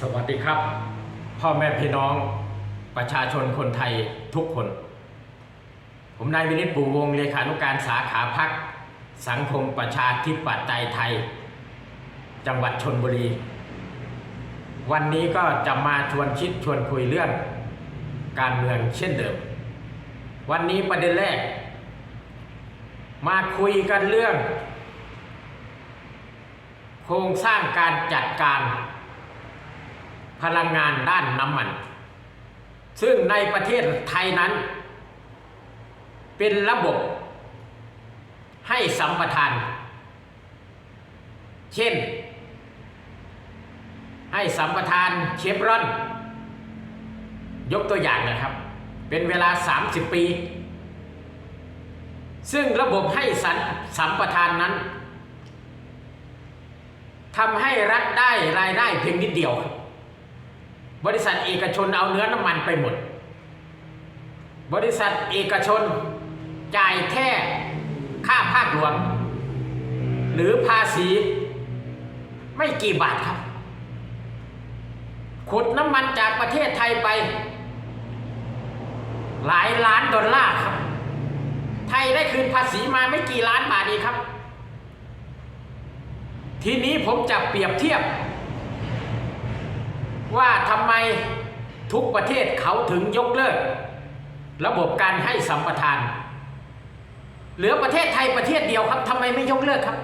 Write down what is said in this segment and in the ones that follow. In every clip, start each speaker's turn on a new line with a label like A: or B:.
A: สวัสดีครับ พ่อแม่พี่น้องประชาชนคนไทยทุกคน ผมนายวินิจปู่วงศ์เลขานุการสาขาพักสังคมประชาธิปไตยไทย จังหวัดชนบุรี วันนี้ก็จะมาชวนคิดชวนคุยเรื่อง การเมืองเช่นเดิม วันนี้ประเด็นแรก มาคุยกันเรื่อง โครงสร้างการจัดการ พลังงานด้านน้ำมัน ซึ่งในประเทศไทยนั้น เป็นระบบให้สัมปทาน เช่น ให้สัมปทานเชฟรอน ยกตัวอย่างนะครับ เป็นเวลา 30 ปี ซึ่งระบบให้สันสัมปทานนั้นทำให้รัฐได้รายได้เพียงนิดเดียวครับ บริษัทเอกชนเอาเนื้อน้ำมันไปหมด บริษัทเอกชนจ่ายแค่ค่าภาคหลวง หรือภาษีไม่กี่บาทครับขุดน้ำมันจากประเทศไทยไป หลายล้านดอลลาร์ครับ ไทยได้คืนภาษีมาไม่กี่ล้านบาทเองครับ ทีนี้ผมจะเปรียบเทียบ ว่าทำไมทุกประเทศเขาถึงยกเลิก ระบบการให้สัมปทาน เหลือประเทศไทยประเทศเดียวครับทำไมไม่ยกเลิกครับ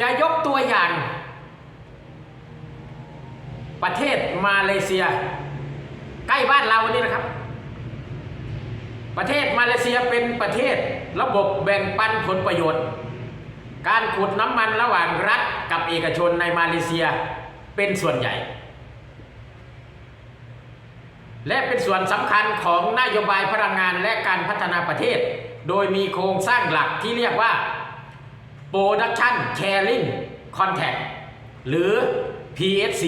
A: จะยกตัวอย่าง ประเทศมาเลเซีย ใกล้บ้านเราวันี่นะครับ ประเทศมาเลเซียเป็นประเทศระบบแบ่งปันผลประโยชน์ การขุดน้ำมันระหว่างรัฐกับเอกชนในมาเลเซียเป็นส่วนใหญ่ และเป็นส่วนสำคัญของนโยบายพลังงานและการพัฒนาประเทศ โดยมีโครงสร้างหลักที่เรียกว่า Production Sharing Contract หรือ PSC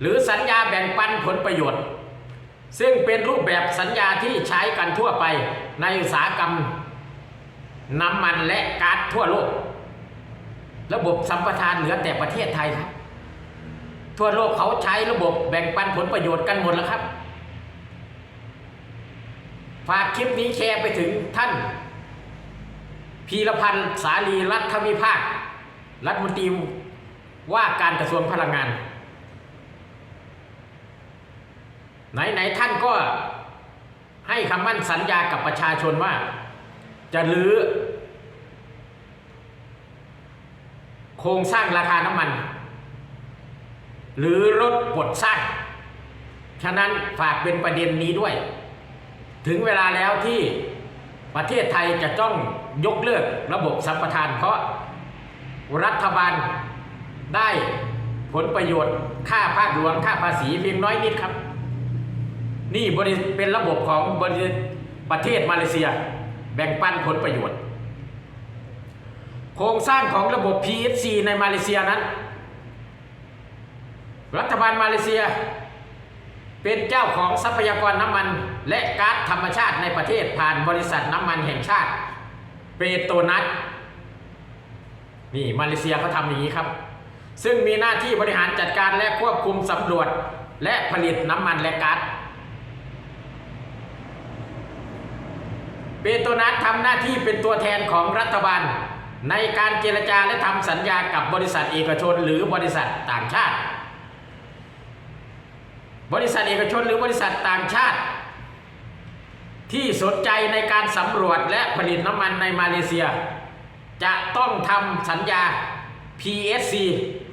A: หรือสัญญาแบ่งปันผลประโยชน์ ซึ่งเป็นรูปแบบสัญญาที่ใช้กันทั่วไปในอุตสาหกรรม น้ำมันและก๊าซทั่วโลก ระบบสัมปทานเหลือแต่ประเทศไทยครับ ทั่วโลกเขาใช้ระบบแบ่งปันผลประโยชน์กันหมดแล้วครับ ฝากคลิปนี้แชร์ไปถึงท่าน พีรพันธ์สาลีรัฐวิภาค รัฐมนตรีว่าการกระทรวงพลังงาน ไหน ๆ ท่านก็ให้คำมั่นสัญญากับประชาชนว่า จะรื้อโครงสร้างราคาน้ำมัน หรือลดบทสร้าง ฉะนั้นฝากเป็นประเด็นนี้ด้วย ถึงเวลาแล้วที่ประเทศไทยจะต้องยกเลิกระบบสัมปทาน เพราะรัฐบาลได้ผลประโยชน์ค่าภาคหลวงค่าภาษีเพียงน้อยนิดครับ นี่เป็นระบบของบริประเทศมาเลเซีย แบ่งปันผลประโยชน์ โครงสร้างของระบบ PSC ในมาเลเซียนั้น รัฐบาลมาเลเซีย เป็นเจ้าของทรัพยากรน้ำมัน และก๊าซธรรมชาติในประเทศผ่านบริษัทน้ำมันแห่งชาติ เปโตรนัสนี่มาเลเซียเขาทำอย่างนี้ครับ ซึ่งมีหน้าที่บริหารจัดการและควบคุมสำรวจ และผลิตน้ำมันและก๊าซ เปโตรนัสทำหน้าที่เป็นตัวแทนของรัฐบาล ในการเจรจาและทำสัญญากับบริษัทเอกชนหรือบริษัทต่างชาติ บริษัทเอกชนหรือบริษัทต่างชาติ ที่สนใจในการสำรวจและผลิตน้ำมันในมาเลเซีย จะต้องทำสัญญา PSC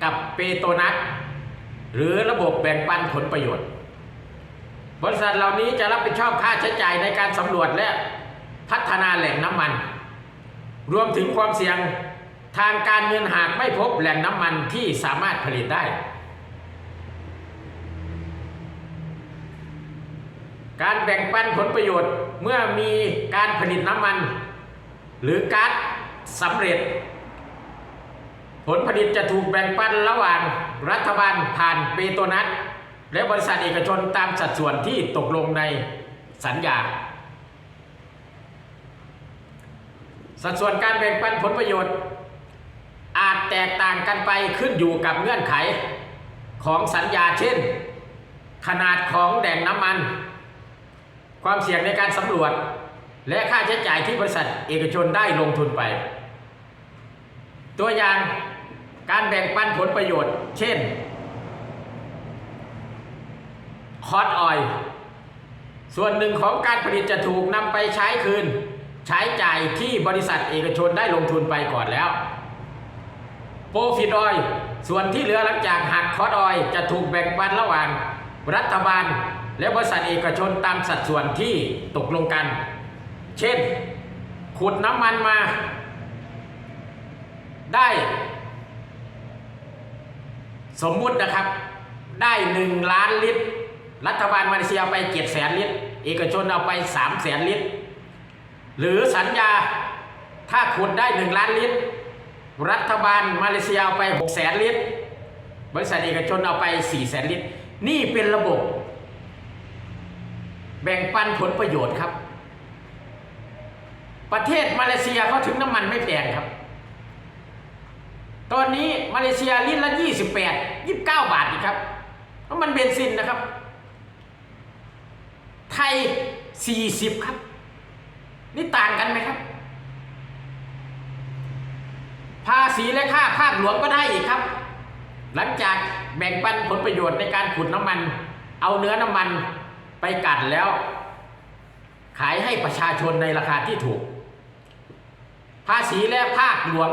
A: กับเปโตรนัสหรือระบบแบ่งปันผลประโยชน์ บริษัทเหล่านี้จะรับผิดชอบค่าใช้จ่ายในการสำรวจและ พัฒนาแหล่งน้ำมัน รวมถึงความเสี่ยงทางการเงินหากไม่พบแหล่งน้ำมันที่สามารถผลิตได้ การแบ่งปันผลประโยชน์เมื่อมีการผลิตน้ำมัน หรือก๊าซสำเร็จ ผลผลิตจะถูกแบ่งปันระหว่างรัฐบาลผ่านเปโตนัสและบริษัทเอกชนตามสัดส่วนที่ตกลงในสัญญา สัดส่วนการแบ่งปันผลประโยชน์ อาจแตกต่างกันไปขึ้นอยู่กับเงื่อนไขของสัญญาเช่น ขนาดของแหล่งน้ำมัน ความเสี่ยงในการสำรวจ และค่าใช้จ่ายที่บริษัทเอกชนได้ลงทุนไป ตัวอย่างการแบ่งปันผลประโยชน์ เช่นคอร์ดออยส่วนหนึ่งของการผลิตจะถูกนำไปใช้คืน ใช้จ่ายที่บริษัทเอกชนได้ลงทุนไปก่อนแล้วโปรฟิตออยส่วนที่เหลือหลังจากหักคอร์ดออยจะถูกแบ่งปันระหว่าง รัฐบาล และบริษัทเอกชนตามสัดส่วนที่ตกลงกัน เช่น ขุดน้ำมันมา ได้ สมมุตินะครับ ได้หนึ่งล้านลิตร รัฐบาลมาเลเซียไปเจ็ดแสนลิตร เอกชนเอาไปสามแสนลิตร หรือสัญญาถ้าขุดได้หนึ่งล้านลิตร รัฐบาลมาเลเซียเอาไปหกแสนลิตร บริษัทเอกชนเอาไปสี่แสนลิตร นี่เป็นระบบ แบ่งปันผลประโยชน์ครับ ประเทศมาเลเซียเขาถึงน้ำมันไม่แพงครับ ตอนนี้มาเลเซียลิตรละ 28 29 บาทอีกครับเพราะมันเบนซินนะครับ ไทย 40 ครับ นี่ต่างกันไหมครับ ภาษีและค่าภาคหลวงก็ได้อีกครับ หลังจากแบ่งปันผลประโยชน์ในการขุดน้ำมัน เอาเนื้อน้ำมันไปกัดแล้ว ขายให้ประชาชนในราคาที่ถูก ภาษีและภาคหลวง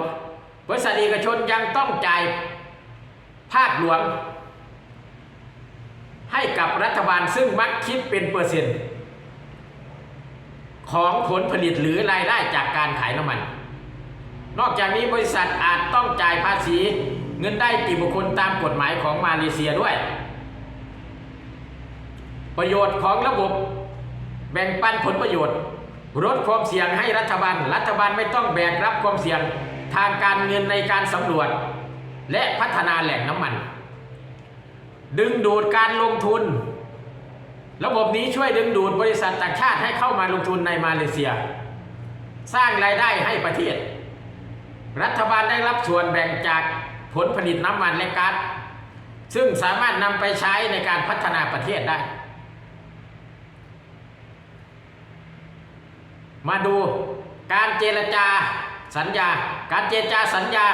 A: บริษัทเอกชนยังต้องจ่ายภาคหลวง ให้กับรัฐบาลซึ่งมักคิดเป็นเปอร์เซ็นต์ ของผลผลิตหรือรายได้จากการขายน้ำมัน นอกจากนี้บริษัทอาจต้องจ่ายภาษีเงินได้ติบุคคลตามกฎหมายของมาเลเซียด้วย ประโยชน์ของระบบแบ่งปันผลประโยชน์ลดความเสี่ยงให้รัฐบาล รัฐบาลไม่ต้องแบกรับความเสี่ยงทางการเงินในการสำรวจ และพัฒนาแหล่งน้ำมัน ดึงดูดการลงทุน ระบบนี้ช่วยดึงดูดบริษัทต่างชาติให้เข้ามาลงทุนในมาเลเซีย สร้างรายได้ให้ประเทศ รัฐบาลได้รับส่วนแบ่งจากผลผลิตน้ำมันและก๊าซซึ่งสามารถนำไปใช้ในการพัฒนาประเทศได้ มาดูการเจรจาสัญญา การเจรจาสัญญา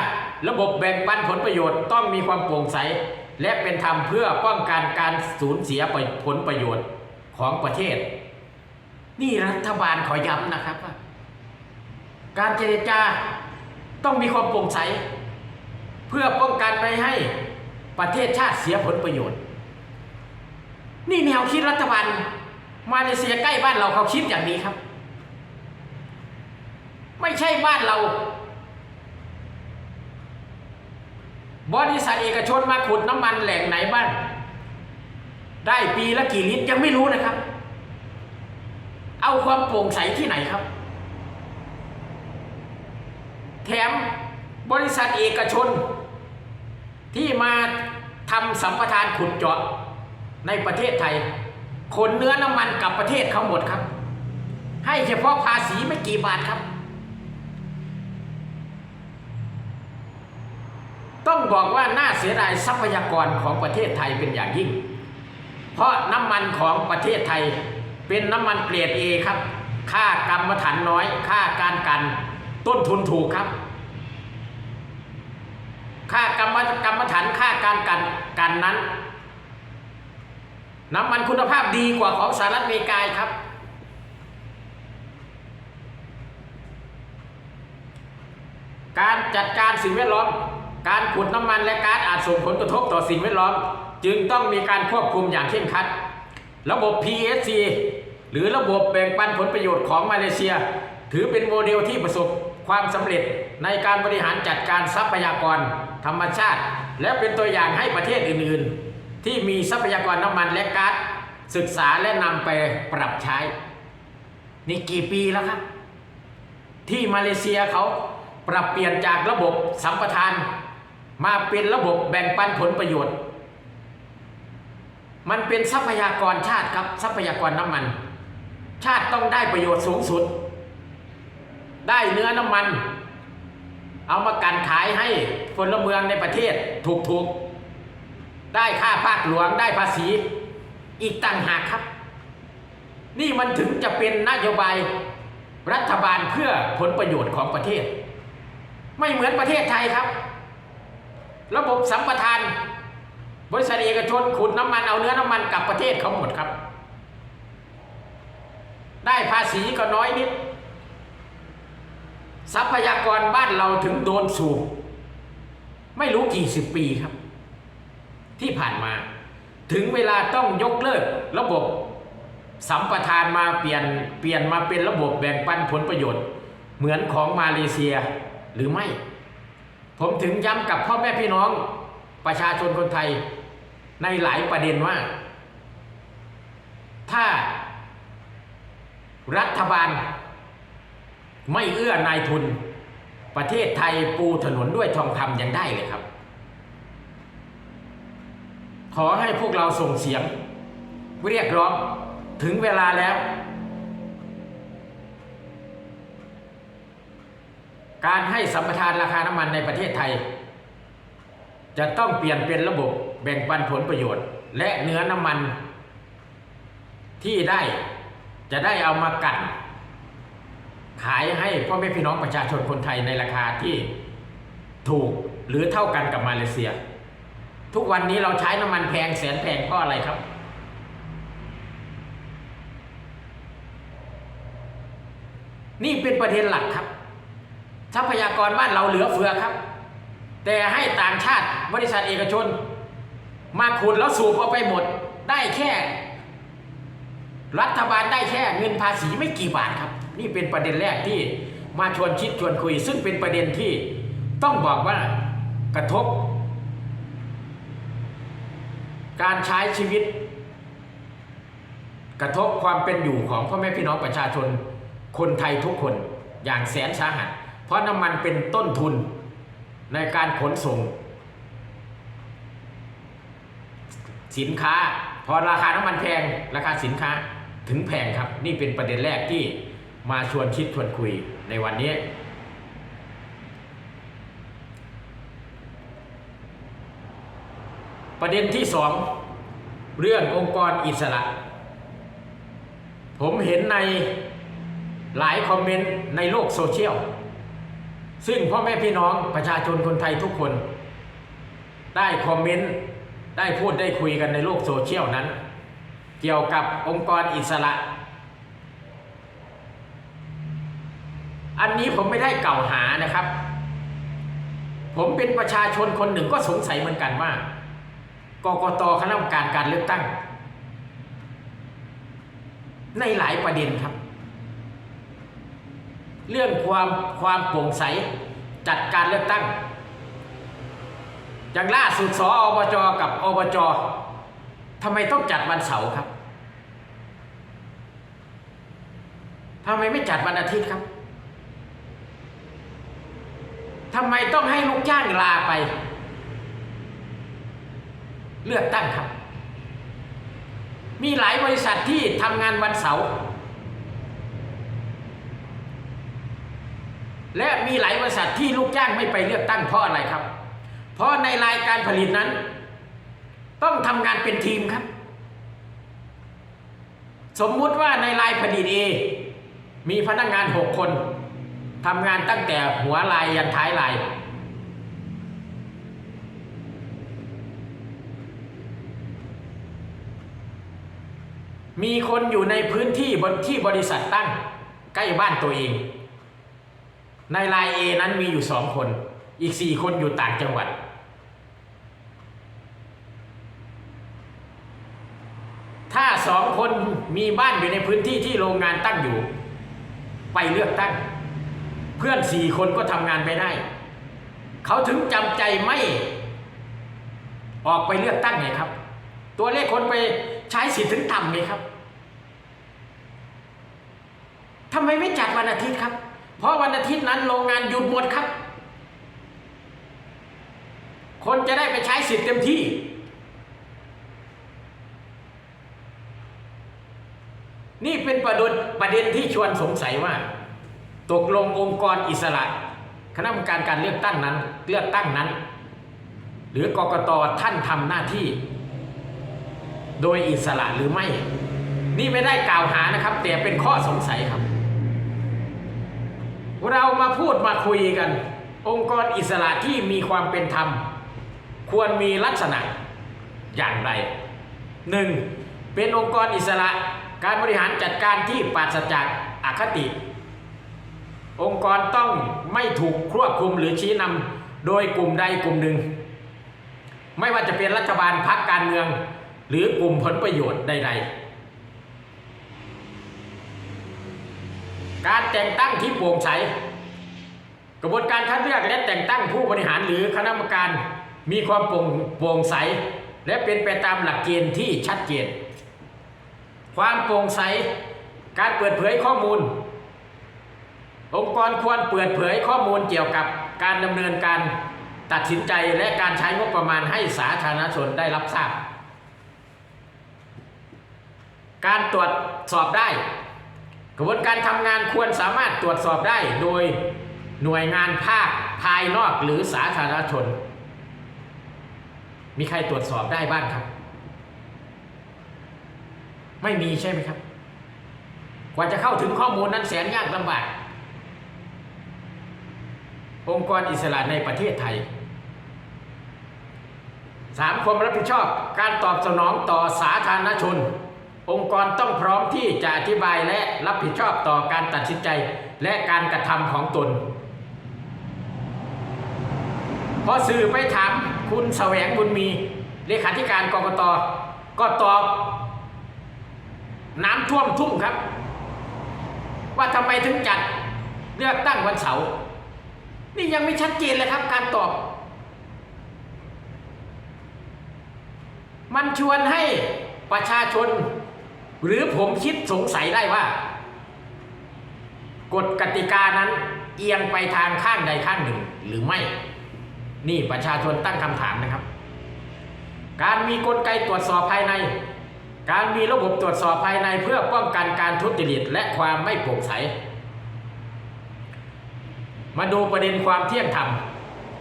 A: ระบบแบ่งปันผลประโยชน์ต้องมีความโปร่งใส และเป็นธรรมเพื่อป้องกันการสูญเสียผลประโยชน์ของประเทศ นี่รัฐบาลขอย้ำนะครับว่าการเจรจาต้องมีความโปร่งใส เพื่อป้องกันไม่ให้ประเทศชาติเสียผลประโยชน์ นี่แนวคิดรัฐบาลมาเลเซียใกล้บ้านเราเขาคิดอย่างนี้ครับ ไม่ใช่บ้านเรา บริษัทเอกชนมาขุดน้ำมันแหล่งไหนบ้าง ได้ปีละกี่ลิตรยังไม่รู้นะครับ เอาความโปร่งใสที่ไหนครับ แถมบริษัทเอกชน ที่มาทำสัมปทานขุดเจาะในประเทศไทย ขนเนื้อน้ำมันกลับประเทศเขาหมดครับ ให้เฉพาะภาษีไม่กี่บาทครับ ต้องบอกว่าน่าเสียดายทรัพยากรของประเทศไทยเป็นอย่างยิ่ง เพราะน้ำมันของประเทศไทยเป็นน้ำมันเกรดเอครับ ค่ากรรมฐานน้อย ค่าการกัน ต้นทุนถูกครับ ค่ากรรมกรรมฐานค่าการกันกันนั้น น้ำมันคุณภาพดีกว่าของสหรัฐอเมริกาครับการจัดการสิ่งแวดล้อม การขุดน้ำมันและก๊าซอาจส่งผลกระทบต่อสิ่งแวดล้อม จึงต้องมีการควบคุมอย่างเข้มขัด ระบบ PSC หรือระบบแบ่งปันผลประโยชน์ของมาเลเซีย ถือเป็นโมเดลที่ประสบความสำเร็จในการบริหารจัดการทรัพยากร ธรรมชาติ และเป็นตัวอย่างให้ประเทศอื่นๆ ที่มีทรัพยากรน้ำมันและก๊าซศึกษาและนำไปปรับใช้ นี่กี่ปีแล้วครับ ที่มาเลเซียเขาปรับเปลี่ยนจากระบบสัมปทาน มาเป็นระบบแบ่งปันผลประโยชน์ มันเป็นทรัพยากรชาติครับทรัพยากรน้ำมัน ชาติต้องได้ประโยชน์สูงสุด ได้เนื้อน้ำมัน เอามากันขายให้พลเมืองในประเทศถูกๆ ได้ค่าภาคหลวงได้ภาษี อีกต่างหากครับ นี่มันถึงจะเป็นนโยบายรัฐบาลเพื่อผลประโยชน์ของประเทศ ไม่เหมือนประเทศไทยครับ ระบบสัมปทาน บริษัทเอกชนขุดน้ำมันเอาเนื้อน้ำมันกลับประเทศเขาหมดครับ ได้ภาษีก็น้อยนิด ทรัพยากรบ้านเราถึงโดนสูบไม่รู้กี่สิบปีครับ ที่ผ่านมา ถึงเวลาต้องยกเลิกระบบสัมปทานมาเปลี่ยนเปลี่ยนมาเป็นระบบแบ่งปันผลประโยชน์ เหมือนของมาเลเซียหรือไม่ ผมถึงย้ำกับพ่อแม่พี่น้อง ประชาชนคนไทยในหลายประเด็นว่า ถ้ารัฐบาล ไม่เอื้อนายทุน ประเทศไทยปูถนนด้วยทองคำยังได้เลยครับ ขอให้พวกเราส่งเสียง เรียกร้องถึงเวลาแล้ว การให้สัมปทานราคาน้ำมันในประเทศไทย จะต้องเปลี่ยนเป็นระบบแบ่งปันผลประโยชน์ และเนื้อน้ำมันที่ได้จะได้เอามากัน ขายให้พ่อแม่พี่น้องประชาชนคนไทยในราคาที่ถูกหรือเท่ากันกับมาเลเซีย ทุกวันนี้เราใช้น้ำมันแพงแสนแพงเพราะอะไรครับ นี่เป็นประเด็นหลักครับ ทรัพยากรบ้านเราเหลือเฟือครับ แต่ให้ต่างชาติบริษัทเอกชน มาขุดแล้วสูบเอาไปหมดได้แค่ รัฐบาลได้แค่เงินภาษีไม่กี่บาทครับ นี่เป็นประเด็นแรกที่มาชวนคิดชวนคุย ซึ่งเป็นประเด็นที่ต้องบอกว่ากระทบ การใช้ชีวิต กระทบความเป็นอยู่ของพ่อแม่พี่น้องประชาชน คนไทยทุกคนอย่างแสนสาหัส เพราะน้ำมันเป็นต้นทุนในการขนส่ง สินค้า พอราคาน้ำมันแพงราคาสินค้าถึงแพงครับ นี่เป็นประเด็นแรกที่มาชวนคิดชวนคุยในวันนี้ ประเด็นที่สองเรื่ององค์กรอิสระ ผมเห็นในหลายคอมเมนต์ในโลกโซเชียล ซึ่งพ่อแม่พี่น้องประชาชนคนไทยทุกคน ได้คอมเมนต์ได้พูดได้คุยกันในโลกโซเชียลนั้น เกี่ยวกับองค์กรอิสระ อันนี้ผมไม่ได้กล่าวหานะครับ ผมเป็นประชาชนคนหนึ่งก็สงสัยเหมือนกันว่ากกตคณะกรรมการการเลือกตั้ง ในหลายประเด็นครับ เรื่องความความโปร่งใสจัดการเลือกตั้งอย่างล่าสุดสออบจกับอบจทำไมต้องจัดวันเสาร์ครับทำไมไม่จัดวันอาทิตย์ครับทำไมต้องให้ลูกจ้างลาไป เลือกตั้งครับ มีหลายบริษัทที่ทำงานวันเสาร์ และมีหลายบริษัทที่ลูกจ้างไม่ไปเลือกตั้งเพราะอะไรครับ เพราะในรายการผลิตนั้น ต้องทำงานเป็นทีมครับ สมมุติว่าในรายผลิตเอมีพนักงานหกคนทำงานตั้งแต่หัวลายยันท้ายลายมีคนอยู่ในพื้นที่บนที่บริษัทตั้งใกล้บ้านตัวเอง ในลายเอนั้นมีอยู่สองคน อีกสี่คนอยู่ต่างจังหวัด ถ้าสองคนมีบ้านอยู่ในพื้นที่ที่โรงงานตั้งอยู่ ไปเลือกตั้ง เพื่อนสี่คนก็ทำงานไม่ได้ เขาถึงจำใจไม่ ออกไปเลือกตั้งไงครับ ตัวเลขคนไปใช้สิทธิ์ถึงต่ำไงครับทำไมไม่จัดวันอาทิตย์ครับ เพราะวันอาทิตย์นั้นโรงงานหยุดหมดครับ คนจะได้ไปใช้สิทธิ์เต็มที่ นี่เป็นประเด็นประเด็นที่ชวนสงสัยว่า ตกลงองค์กรอิสระ คณะกรรมการการเลือกตั้งนั้น เลือกตั้งนั้น หรือกกตท่านทำหน้าที่ โดยอิสระหรือไม่ นี่ไม่ได้กล่าวหานะครับ แต่เป็นข้อสงสัยครับ เรามาพูดมาคุยกัน องค์กรอิสระที่มีความเป็นธรรม ควรมีลักษณะอย่างไรหนึ่งเป็นองค์กรอิสระการบริหารจัดการที่ปราศจากอคติ องค์กรต้องไม่ถูกควบคุมหรือชี้นำโดยกลุ่มใดกลุ่มหนึ่ง ไม่ว่าจะเป็นรัฐบาลพรรคการเมือง หรือกลุ่มผลประโยชน์ใดๆ การแต่งตั้งที่โปร่งใสกระบวนการคัดเลือกและแต่งตั้งผู้บริหารหรือคณะกรรมการมีความโปร่งโปร่งใส และเป็นไปตามหลักเกณฑ์ที่ชัดเจน ความโปร่งใส การเปิดเผยข้อมูล องค์กรควรเปิดเผยข้อมูลเกี่ยวกับการดำเนินการตัดสินใจและการใช้งบประมาณให้สาธารณชนได้รับทราบ การตรวจสอบได้ กระบวนการทำงานควรสามารถตรวจสอบได้โดยหน่วยงานภาคภายนอกหรือสาธารณชน มีใครตรวจสอบได้บ้างครับ ไม่มีใช่ไหมครับ กว่าจะเข้าถึงข้อมูลนั้นแสนยากลำบาก องค์กรอิสระในประเทศไทยสามความรับผิดชอบการตอบสนองต่อสาธารณชน องค์กรต้องพร้อมที่จะอธิบายและรับผิดชอบต่อการตัดสินใจและการกระทำของตน พอสื่อไปถามคุณแสวงบุญมี เลขาธิการกรกตก็ตอบน้ำท่วมทุ่งครับ ว่าทำไมถึงจัดเลือกตั้งวันเสาร์นี่ยังไม่ชัดเจนเลยครับการตอบ มันชวนให้ประชาชน หรือผมคิดสงสัยได้ว่ากฎกติกานั้นเอียงไปทางข้างใดข้างหนึ่งหรือไม่ นี่ประชาชนตั้งคำถามนะครับ การมีกลไกตรวจสอบภายใน การมีระบบตรวจสอบภายในเพื่อป้องกันการทุจริตและความไม่โปร่งใส มาดูประเด็นความเที่ยงธรรม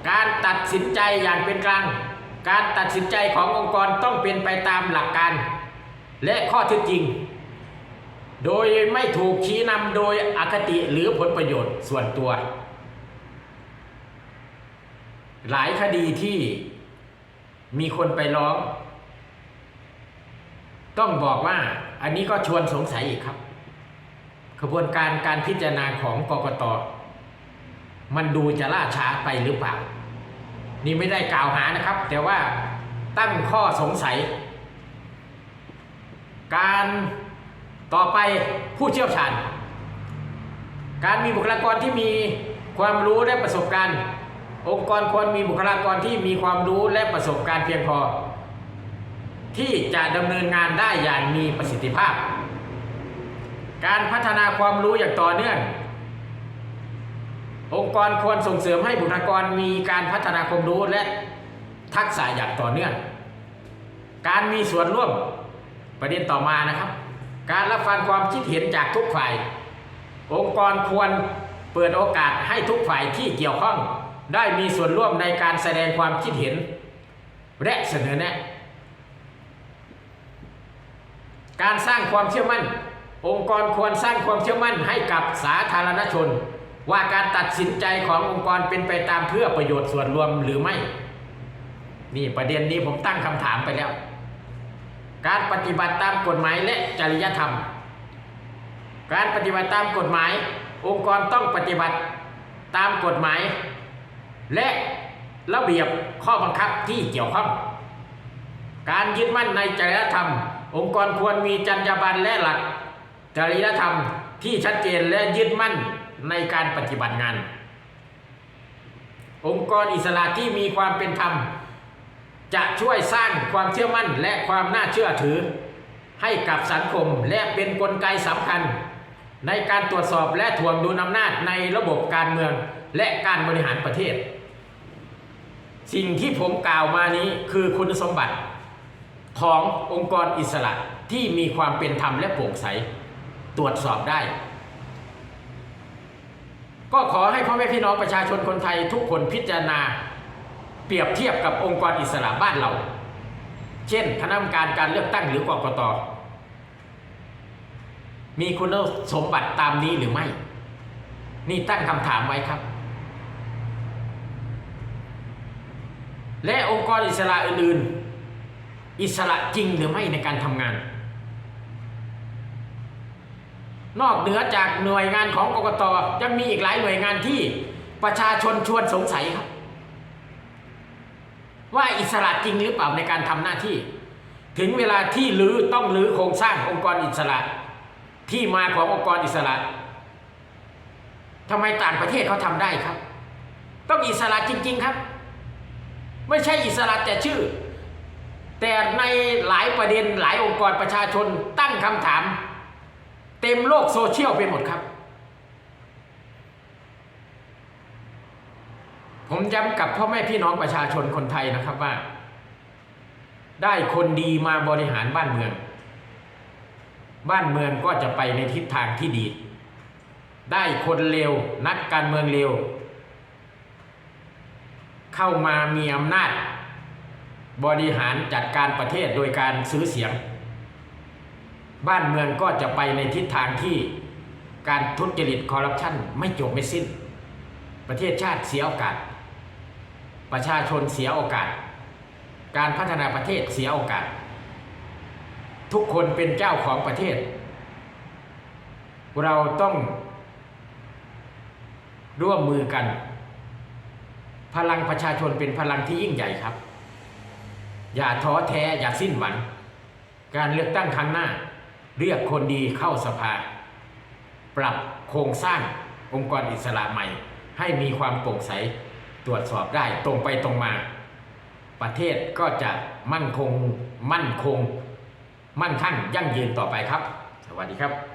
A: การตัดสินใจอย่างเป็นกลาง การตัดสินใจขององค์กรต้องเป็นไปตามหลักการ และข้อเท็จจริง โดยไม่ถูกชี้นำโดยอคติหรือผลประโยชน์ส่วนตัว หลายคดีที่มีคนไปร้อง ต้องบอกว่าอันนี้ก็ชวนสงสัยอีกครับกระบวนการการพิจารณาของกกต มันดูจะล่าช้าไปหรือเปล่า นี่ไม่ได้กล่าวหานะครับ แต่ว่าตั้งข้อสงสัย การต่อไปผู้เชี่ยวชาญ การมีบุคลากรที่มีความรู้และประสบการณ์ องค์กรควรมีบุคลากรที่มีความรู้และประสบการณ์เพียงพอ ที่จะดำเนินงานได้อย่างมีประสิทธิภาพ การพัฒนาความรู้อย่างต่อเนื่อง องค์กรควรส่งเสริมให้บุคลากรมีการพัฒนาความรู้และทักษะอย่างต่อเนื่อง การมีส่วนร่วม ประเด็นต่อมานะครับ การรับฟังความคิดเห็นจากทุกฝ่าย องค์กรควรเปิดโอกาสให้ทุกฝ่ายที่เกี่ยวข้อง ได้มีส่วนร่วมในการแสดงความคิดเห็น และเสนอแนะ การสร้างความเชื่อมั่น องค์กรควรสร้างความเชื่อมั่นให้กับสาธารณชน ว่าการตัดสินใจขององค์กรเป็นไปตามเพื่อประโยชน์ส่วนรวมหรือไม่ นี่ประเด็นนี้ผมตั้งคำถามไปแล้ว การปฏิบัติตามกฎหมายและจริยธรรม การปฏิบัติตามกฎหมาย องค์กรต้องปฏิบัติตามกฎหมาย และระเบียบข้อบังคับที่เกี่ยวข้อง การยึดมั่นในจริยธรรม องค์กรควรมีจรรยาบรรณและหลัก จริยธรรมที่ชัดเจนและยึดมั่นในการปฏิบัติงาน องค์กรอิสระที่มีความเป็นธรรม จะช่วยสร้างความเชื่อมั่นและความน่าเชื่อถือ ให้กับสังคมและเป็นนกลไกสำคัญ ในการตรวจสอบและถ่วงดุลอำนาจในระบบการเมืองและการบริหารประเทศ สิ่งที่ผมกล่าวมานี้คือคุณสมบัติขององค์กรอิสระที่มีความเป็นธรรมและโปร่งใสตรวจสอบได้ ก็ขอให้พ่อแม่พี่น้องประชาชนคนไทยทุกคนพิจารณา เปรียบเทียบกับองค์กรอิสระบ้านเรา เช่นคณะกรรมการการเลือกตั้งหรือกกต มีคุณสมบัติตามนี้หรือไม่ นี่ตั้งคำถามไว้ครับ และองค์กรอิสระอื่นๆ อิสระจริงหรือไม่ในการทำงาน นอกเหนือจากหน่วยงานของกกตยังมีอีกหลายหน่วยงานที่ประชาชนชวนสงสัยครับ ว่าอิสระจริงหรือเปล่าในการทำหน้าที่ ถึงเวลาที่ลือต้องลือโครงสร้างองค์กรอิสระ ที่มาขององค์กรอิสระทำไมต่างประเทศเขาทำได้ครับ ต้องอิสระจริง ๆครับ ไม่ใช่อิสระแต่ชื่อ แต่ในหลายประเด็นหลายองค์กรประชาชนตั้งคำถาม เต็มโลกโซเชียลไปหมดครับ ผมย้ำกับพ่อแม่พี่น้องประชาชนคนไทยนะครับว่า ได้คนดีมาบริหารบ้านเมือง บ้านเมืองก็จะไปในทิศทางที่ดี ได้คนเลวนักการเมืองเลวเข้ามามีอำนาจ บริหารจัดการประเทศโดยการซื้อเสียง บ้านเมืองก็จะไปในทิศทางที่การทุจริตคอร์รัปชันไม่จบไม่สิ้น ประเทศชาติเสียโอกาส ประชาชนเสียโอกาส การพัฒนาประเทศเสียโอกาส ทุกคนเป็นเจ้าของประเทศ เราต้องร่วมมือกัน พลังประชาชนเป็นพลังที่ยิ่งใหญ่ครับ อย่าท้อแท้อย่าสิ้นหวังการเลือกตั้งครั้งหน้าเรียกคนดีเข้าสภา ปรับโครงสร้างองค์กรอิสระใหม่ ให้มีความโปร่งใส ตรวจสอบได้ตรงไปตรงมา ประเทศก็จะมั่นคงมั่นคง มั่นคั่งยั่งยืนต่อไปครับ สวัสดีครับ